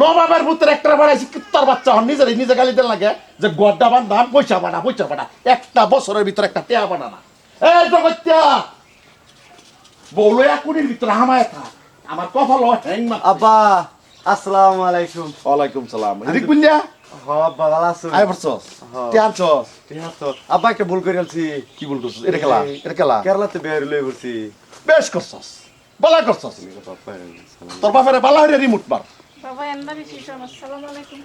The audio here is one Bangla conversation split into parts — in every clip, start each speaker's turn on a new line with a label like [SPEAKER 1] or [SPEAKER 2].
[SPEAKER 1] নবাবের পুত্র একটা বাড়াইছি কিত্তার বাচ্চা হন নিজের নিজে গালি দেন লাগে যে গড্ডা বান্ধাম পয়সা বানা পয়সা বানা। একটা বছরের ভিতরে একটা টেয়া বানা না। এই জগত্যা! বলো এক কোটির ভিতরে হামায় থাক। আমার কপাল হ্যাং মা
[SPEAKER 2] আব্বা আসসালামু আলাইকুম।
[SPEAKER 1] ওয়ালাইকুম সালাম।
[SPEAKER 2] আব্বা ভালো একটা ভুল করে
[SPEAKER 1] কি বল করছস? এটা খেলা এটা খেলা।
[SPEAKER 2] কেরালাতে বের লই করছি
[SPEAKER 1] বেশ করছস। বলা করছস। তোর বাপের বালা হইরে রিমোট মার।
[SPEAKER 3] বাবা এন্দা বিশিষ্ট আসসালামু আলাইকুম।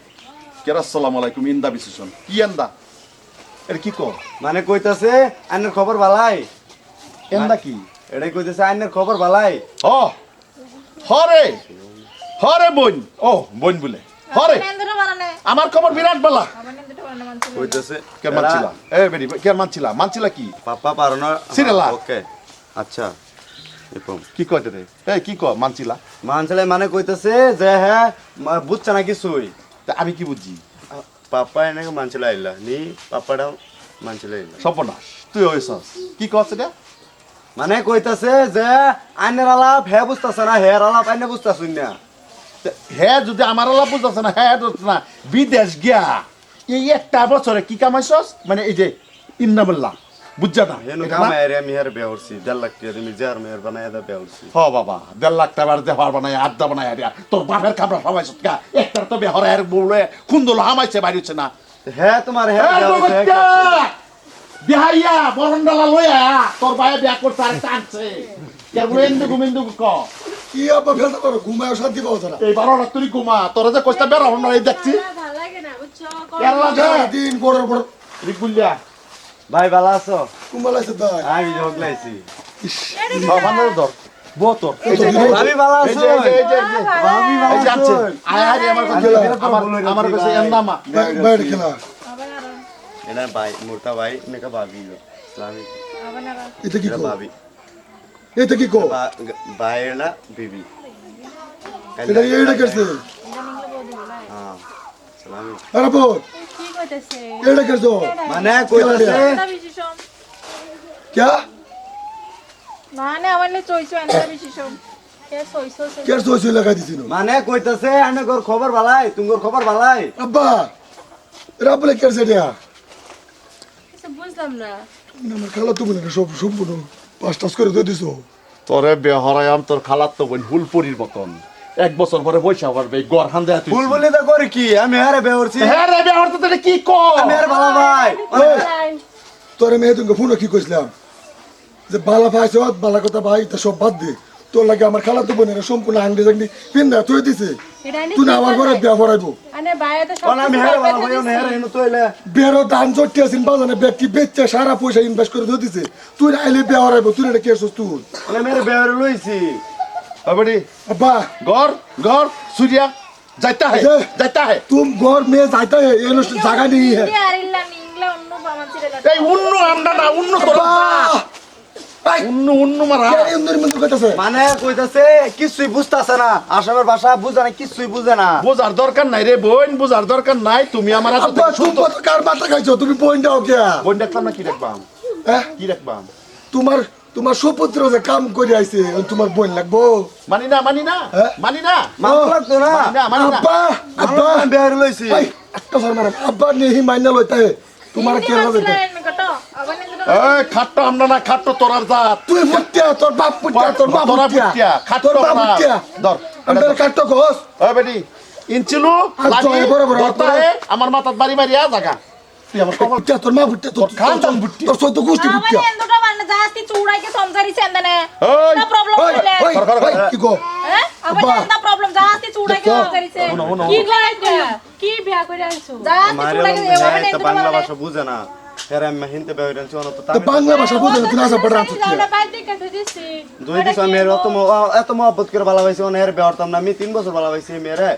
[SPEAKER 1] কেরা আসসালামু আলাইকুম ইন্দা বিশেষণ কি এন্দা?
[SPEAKER 2] মানে কইতাছে আইনের খবর বালাই।
[SPEAKER 1] এন্দা কি?
[SPEAKER 2] এটাই কইতাছে আইনের খবর বালাই।
[SPEAKER 1] ও হরে হরে বোন। ও বোন বলে। হরে
[SPEAKER 3] এন্দা বানানে
[SPEAKER 1] আমার খবর বিরাট বলা।
[SPEAKER 2] কইতাছে
[SPEAKER 1] কে মানছিলা? এ বেরি কে মানছিলা? মানছিলা কি?
[SPEAKER 2] পাপা। ওকে আচ্ছা।
[SPEAKER 1] কি কইতে রে এই কি কয়? মানছিলা
[SPEAKER 2] মানছিলে মানে কইতাছে যে হ্যাঁ বুঝছে না কিছুই।
[SPEAKER 1] তা আমি কি বুঝি
[SPEAKER 2] পাপা এনেকে মানছিল আইলা। নি পাপাটাও মানছিল আইলা।
[SPEAKER 1] সর্বনাশ। তুই হইছস। কি কস এটা
[SPEAKER 2] মানে কইতাছে যে আইনের আলাপ হে বুঝতাছে না হের আলাপ আইনে বুঝতাছুন না।
[SPEAKER 1] হে যদি আমার আলাপ বুঝতেছে না হ্যাঁ না বিদেশ গিয়া এই একটা বছরে কি কামাইছস? মানে এই যে ইন্নামুল্লাহ বুঝছা না
[SPEAKER 2] হেনু আমি হের বিয়া করছি দেড় লাখ টাকা তুমি যার মেয়ের বানায় দা বিয়া করছি।
[SPEAKER 1] হ বাবা দেড় লাখ টাকার দেহার বানায় আড্ডা বানায় আরিয়া তোর বাপের খাবার সবাই সৎকা একটার তো বেহর এর বউলে খুন্দল হামাইছে বাড়ি না।
[SPEAKER 2] হ্যাঁ তোমার হ্যাঁ করছে! করছে।
[SPEAKER 1] বিহাইয়া বরণডালা লইয়া তোর বিয়া আর টানছে গুমেন্দু ক
[SPEAKER 4] কি? আব্বা ফেলতে পারো? ঘুমায় শান্তি পাও তারা।
[SPEAKER 1] এই বারো লাখ তুই ঘুমা তোরা যে কষ্টা বের হন এই দেখছি।
[SPEAKER 3] ভালো লাগে না বুঝছ?
[SPEAKER 1] কেরলা
[SPEAKER 4] দিন বড় বড়
[SPEAKER 1] রিকুলিয়া
[SPEAKER 2] ভাই ভালো আছো?
[SPEAKER 4] কুমালাইছে দাই
[SPEAKER 2] আমি ঝগলাইছি
[SPEAKER 1] হ্যাঁ বান্ধব ধর বো তোর এই যে
[SPEAKER 2] ভাবি ভালো
[SPEAKER 1] এই
[SPEAKER 2] আছো? ভাবি ভালো আছো?
[SPEAKER 1] আয় আয় আমার কাছে আমার আমার কাছে এন্দামা
[SPEAKER 4] বাইরে খেলা।
[SPEAKER 2] এটা ভাই মোটা ভাই নেকা ভাবি। ইসলামি
[SPEAKER 3] আবার
[SPEAKER 4] এটা কি
[SPEAKER 2] ভাবি।
[SPEAKER 4] এটা কি কো?
[SPEAKER 2] বা- না বিবি।
[SPEAKER 4] এটা এইটা করছে?
[SPEAKER 2] হ্যাঁ সালামি
[SPEAKER 4] আরে বোন
[SPEAKER 3] কি কইতাছে?
[SPEAKER 4] কেডা কইছো
[SPEAKER 2] মানে কইতাছে?
[SPEAKER 3] মানে চইছো চইছো
[SPEAKER 4] লাগা দিছিনো
[SPEAKER 2] মানে কইতাছে আনে গর খবর ভালাই তুঙ্গর খবর ভালাই
[SPEAKER 4] আব্বা রাবলে কের
[SPEAKER 3] বুঝলাম না।
[SPEAKER 4] খালা তুমি বলে সব সম্পূর্ণ পাঁচ টাস করে দিয়ে দিছো?
[SPEAKER 1] তোরে বেহরায়াম তোর খালাত তো বোন হুলপুরির মতন। এক বছর পরে বৈশা পারবে গড় হান দেয়া তুই
[SPEAKER 2] ফুল বলে তো করি কি? আমি হারে বিয়া করছি
[SPEAKER 1] হ্যাঁ রে বেহর তো তোরে কি কর
[SPEAKER 2] আমি হারে ভালো ভাই।
[SPEAKER 4] তোর মেয়ে তুমি ফোন কি কইছিলাম? যে বালা ভাই সব বালা কথা ভাই তা সব বাদ দে। তোর লাগে আমার খালা তো বোনের সম্পূর্ণ জাংটি পিন না তুই দিছে তুই না আমার ঘরে বিয়া ভরাইবো
[SPEAKER 3] আনে বাইরে তো সব
[SPEAKER 2] আমি হারে ভালো ভাই না হারে এনে তো এলে
[SPEAKER 4] বেরো দান চট্টি আছেন বাজানে ব্যক্তি বেচছে সারা পয়সা ইনভেস্ট করে দিয়ে দিছে। তুই আইলে বিয়া ভরাইবো তুই এটা কে তুই?
[SPEAKER 2] মেরে বিয়া লইছি।
[SPEAKER 1] अबड़ी
[SPEAKER 4] अब्बा
[SPEAKER 1] गौर गौर सूर्या जाता है जाता है
[SPEAKER 4] तुम गौर में जाता है ये नहीं है
[SPEAKER 1] এই অন্য আমরা না
[SPEAKER 4] অন্য
[SPEAKER 1] অন্য অন্য মারা।
[SPEAKER 4] অন্যের মধ্যে কইতাছে?
[SPEAKER 2] মানে কইতাছে কিছুই বুঝতাছে না। আসামের ভাষা বুঝে না কিছুই বুঝে না।
[SPEAKER 1] বোঝার দরকার নাই রে বোন বোঝার দরকার নাই। তুমি আমার হাতে
[SPEAKER 4] তুমি কার মাথা খাইছো? তুমি
[SPEAKER 1] বোন দাও না কি রাখবাম
[SPEAKER 4] হ্যাঁ?
[SPEAKER 1] কি রাখবাম
[SPEAKER 4] তোমার তোমার সুপুত্র যে কাম করে আইছে তোমার বোন লাগবো।
[SPEAKER 1] মানি না মানি না
[SPEAKER 4] হ্যাঁ?
[SPEAKER 1] মানি না।
[SPEAKER 2] লাগতো না।
[SPEAKER 1] মানি না মানি না।
[SPEAKER 4] আব্বা আব্বা।
[SPEAKER 2] করে লইছি
[SPEAKER 4] একটা সর ম্যাডাম আব্বা নেহি মাইনা লইতা তোমার কে হবে
[SPEAKER 1] এই খাট্টো আমরা না খাট্টো তোরার জাত।
[SPEAKER 4] তুই মুত্তিয়া তোর বাপ মুত্তিয়া তোর মা
[SPEAKER 1] তোরা
[SPEAKER 4] মুত্তিয়া
[SPEAKER 1] খাট্টো
[SPEAKER 4] তোর বাপ। মুত্তিয়া
[SPEAKER 1] ধর,
[SPEAKER 4] আমরা কাটতো কোস
[SPEAKER 1] ওই বেটি ইনচিলু লাগি
[SPEAKER 4] বড় বড় বড়।
[SPEAKER 1] আমার মাথার বাড়ি মারিয়া জাগা।
[SPEAKER 4] তোর মা মুত্তিয়া তোর
[SPEAKER 1] খান তোর মুত্তিয়া।
[SPEAKER 4] তোর সদ্য গোষ্ঠী
[SPEAKER 3] হ্যাঁ? জাস্তি চুড়াইকে
[SPEAKER 4] দেখো।
[SPEAKER 3] সমজারিছে
[SPEAKER 1] শুনো, শুনো,
[SPEAKER 3] কি
[SPEAKER 1] শুনো।
[SPEAKER 3] লাগাইছে কি বিয়া করে আইছো? জাস্তি
[SPEAKER 2] মারে
[SPEAKER 3] চুড়াইকে
[SPEAKER 2] লইছে,
[SPEAKER 3] এভাবে
[SPEAKER 2] তো
[SPEAKER 3] এন্দা
[SPEAKER 2] বাংলা ভাষা বুঝে না। হেরে আমি হিন্দি বিয়া করে আনছি অনত
[SPEAKER 4] তো বাংলা ভাষা বুঝে না তুই
[SPEAKER 3] কাছে দিছি।
[SPEAKER 2] দুই দিন আমি এর অত ম- এত মহব্বত করে ভালো পাইছি অনেক না। আমি তিন বছর ভালো পাইছি মেরে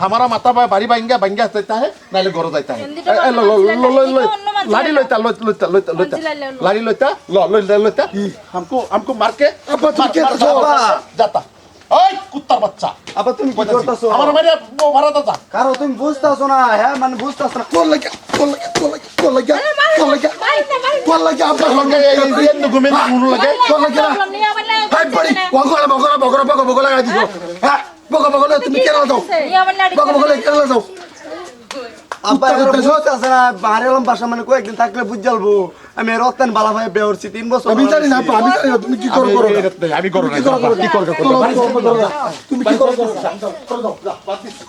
[SPEAKER 4] হামারা
[SPEAKER 3] মাথা
[SPEAKER 4] বা
[SPEAKER 3] বাড়ি বাঙ্গা
[SPEAKER 4] বাঙ্গা যাইতা হে নাইলে ঘর যাইতা হে
[SPEAKER 3] লাড়ি লইতা লইতা লইতা লইতা লাড়ি লইতা ল লইতা লইতা আমকো আমকো মারকে আব্বা তুমি
[SPEAKER 1] কে বাবা যাতা ওই কুত্তার বাচ্চা
[SPEAKER 2] আবার তুমি কি করতাছো
[SPEAKER 1] আমার মারি মারা দাদা
[SPEAKER 2] কারও তুমি বুঝতাছো না হ্যাঁ মানে বুঝতাছো না
[SPEAKER 4] কোন লাগা কোন লাগা কোন লাগা কোন লাগা কোন লাগা কোন লাগা আব্বা
[SPEAKER 1] লাগা এই দিন ঘুমে
[SPEAKER 4] মুনু লাগে
[SPEAKER 3] কোন
[SPEAKER 4] লাগা ভাই বড়ি বগড়া বগড়া বগড়া বগড়া লাগা দিছো হ্যাঁ বগলা বগলা তুমি কেন
[SPEAKER 3] যাও। বকা বকা
[SPEAKER 4] বগলা কেন যাও।
[SPEAKER 2] আব্বা না বাহারে এলাম বাসা মানে কয়েকদিন থাকলে বুঝ jalবো আমি রতন বালা ভাই বেহরছি তিন বছর
[SPEAKER 4] আমি জানি না আমি জানি না তুমি কি করো করো
[SPEAKER 1] আমি করো না
[SPEAKER 4] কি করো। তুমি কি করো করো
[SPEAKER 1] করো দাও বাদ দিছি